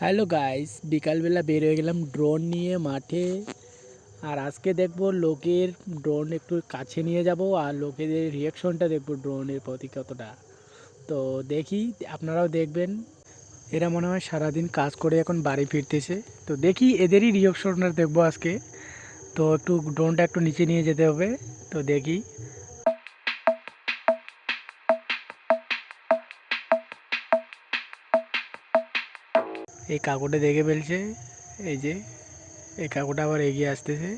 Hello guys, বিকালবেলা বের হয়ে গেলাম ড্রোন নিয়ে মাঠে। আর আজকে দেখব লোকের ড্রোন একটু কাছে নিয়ে যাব আর লোকেদের রিয়াকশনটা দেখব ড্রোনের প্রতি কতটা। তো দেখি, আপনারাও দেখবেন। এরা মনে হয় সারাদিন কাজ করে এখন বাড়ি ফিরতেছে। তো দেখি এদেরই রিয়াকশনটা দেখব আজকে। তো একটু ড্রোনটা একটু নিচে নিয়ে যেতে হবে। তো দেখি। এই কাকুটা দেখে ফেলছে এই যে এই কাকুটা আবার এগিয়ে আসতেছে।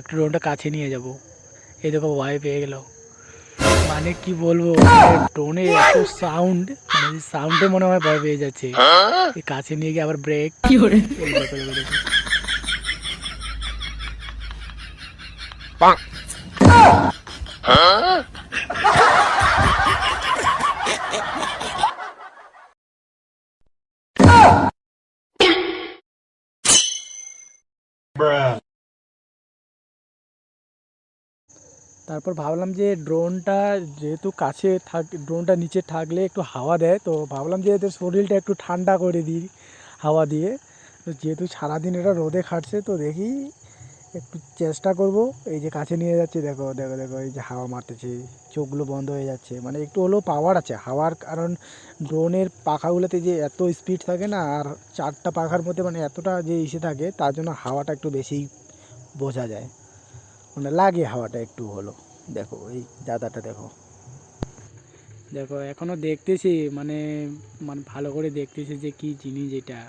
একটু ড্রোনটা কাছে নিয়ে যাব। এই দেখো ভয় পেয়ে গেল। মানে কি বলব ড্রোনে এত সাউন্ড মানে সাউন্ডে মনে হয় ভয় পেয়ে যাচ্ছে। এই কাছে নিয়ে গিয়ে আবার ব্রেক দেখো দেখো দেখো তারপর ভাবলাম যে ড্রোনটা যেহেতু কাছে থাক, ড্রোনটা নিচে থাকলে একটু হাওয়া দেয়, তো ভাবলাম যে এদের শরীরটা একটু ঠান্ডা করে দিই, হাওয়া দিয়ে। তো যেহেতু সারাদিন এটা রোদে খাটছে, তো দেখি একটু চেষ্টা করব। এই যে কাছে নিয়ে যাচ্ছে, দেখো দেখো দেখো, এই যে হাওয়া মারতেছে, চোখগুলো বন্ধ হয়ে যাচ্ছে। মানে একটু হলেও পাওয়ার আছে, হাওয়ার কারণ ড্রোনের পাখাগুলোতে যে এত স্পিড থাকে না, আর চারটা পাখার মধ্যে মানে এতটা যে ইসে থাকে, তার জন্য হাওয়াটা একটু বেশি বোঝা যায়। মানে লাগে হাওয়াটা একটু হলো। দেখো এই দাদাটা দেখো। দেখো এখনও দেখতেছি মানে মানে ভালো করে দেখতেছি যে কি জিনিস এটা।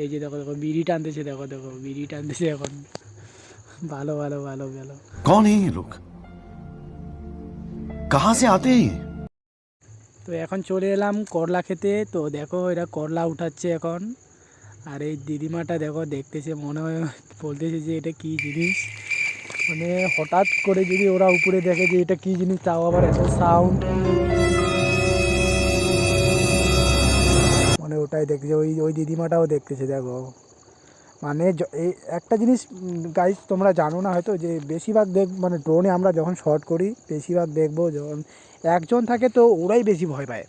এই যে দেখো দেখো বিড়ি টানতেছে দেখো দেখো বিড়ি টানতেছে এখন। ভালো ভালো ভালো ভালো কোন এই লোক কাহা আতে তো এখন চলে এলাম করলা খেতে। তো দেখো এরা করলা উঠাচ্ছে এখন। আর এই দিদিমাটা দেখো দেখতেছে মনে হয় বলতেছে যে এটা কি জিনিস। মানে হঠাৎ করে যদি ওরা উপরে দেখে যে এটা কি জিনিস, তাও আবার এত সাউন্ড মানে ওটাই দেখছে, ওই ওই দিদিমাটাও দেখতেছে, দেখো। মানে এই একটা জিনিস গাইজ তোমরা জানো না হয়তো যে বেশিরভাগ দেখ মানে ড্রোনে আমরা যখন শর্ট করি, বেশিরভাগ দেখব যখন একজন থাকে তো ওরাই বেশি ভয় পায়।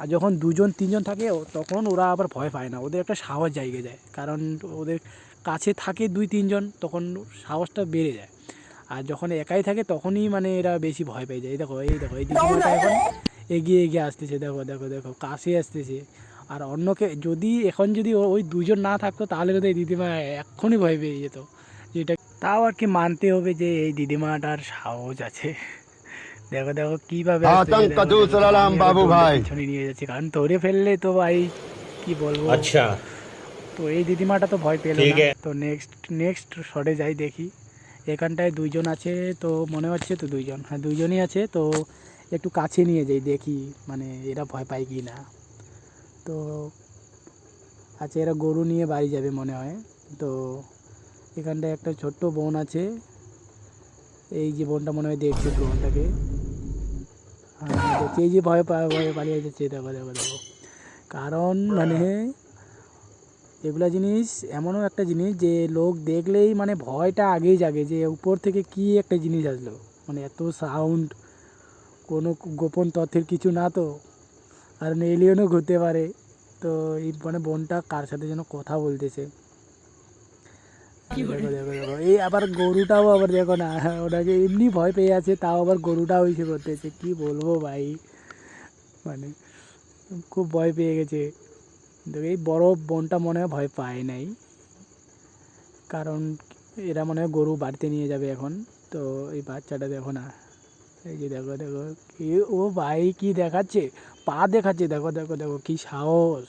আর যখন দুজন, তিনজন থাকে তখন ওরা আবার ভয় পায় না। ওদের একটা সাহস জায়গা যায়। কারণ ওদের কাছে থাকে দুই, তিনজন, তখন সাহসটা বেড়ে যায়। আর যখন একাই থাকে তখনই মানে এরা বেশি ভয় পেয়ে যায়। দেখো এই দেখো এই এখন এগিয়ে এগিয়ে আসতেছে। দেখো দেখো দেখো কাছে আসতেছে। আর অন্যকে যদি এখন যদি ওই দুজন না থাকতো তাহলে কিন্তু এই দিদিমা এক্ষুনি ভয় পেয়ে যেত। যেটা তাও আর কি মানতে হবে যে এই দিদিমাটার সাহস আছে। দেখো দেখো কীভাবে বাবু ভাই। পিছনে নিয়ে যাচ্ছে। কারণ ধরে ফেললে তো ভাই কি বলব? আচ্ছা। তো এই দিদিমাটা তো ভয় পেল তো নেক্সট নেক্সট শটে যাই দেখি। এখানটায় দুইজন আছে, তো মনে হচ্ছে তো দুইজন। হ্যাঁ দুইজনই আছে, তো একটু কাছে নিয়ে যাই, দেখি মানে এরা ভয় পায় কি না। তো আচ্ছা এরা গরু নিয়ে বাড়ি যাবে মনে হয়। তো এখানটায় একটা ছোট্ট বোন আছে। এই যে বোনটা মনে হয় দেখছে বোনটাকে। হ্যাঁ এই যে ভয় ভয়ে পালিয়ে যাচ্ছে, দেখো দেখো দেখো। কারণ মানে এগুলা জিনিস এমনও একটা জিনিস যে লোক দেখলেই মানে ভয়টা আগেই জাগে যে উপর থেকে কি একটা জিনিস আসলো। মানে এত সাউন্ড কোনো গোপন তথ্যের কিছু না তো। আর এলিয়নও ঘুরতে পারে। তো এই মানে বোনটা কার সাথে যেন কথা বলতেছে। দেখো দেখো দেখো। এই আবার গরুটাও আবার দেখো না ওটাকে এমনি ভয় পেয়ে আছে তাও আবার গরুটাও ইসে করতেছে। কি বলব ভাই? মানে খুব ভয় পেয়ে গেছে। কিন্তু এই বড় বোনটা মনে হয় ভয় পায় নাই। কারণ এরা মনে হয় গরু বাড়িতে নিয়ে যাবে এখন। তো এই বাচ্চাটা দেখো না। এই যে দেখো দেখো কি, ও ভাই কি দেখাচ্ছে? পা দেখাচ্ছে, দেখো দেখো দেখো কি সাহস।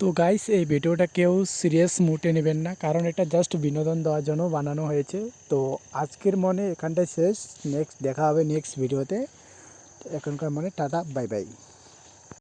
তো গাইস এই ভিডিওটা কেউ সিরিয়াস মুটে নেবেন না, কারণ এটা জাস্ট বিনোদন দেওয়ার জন্য বানানো হয়েছে। তো আজকের মনে এখানটায় শেষ। নেক্সট দেখা হবে নেক্সট ভিডিওতে এখনকার মনে টাটা বাই বাই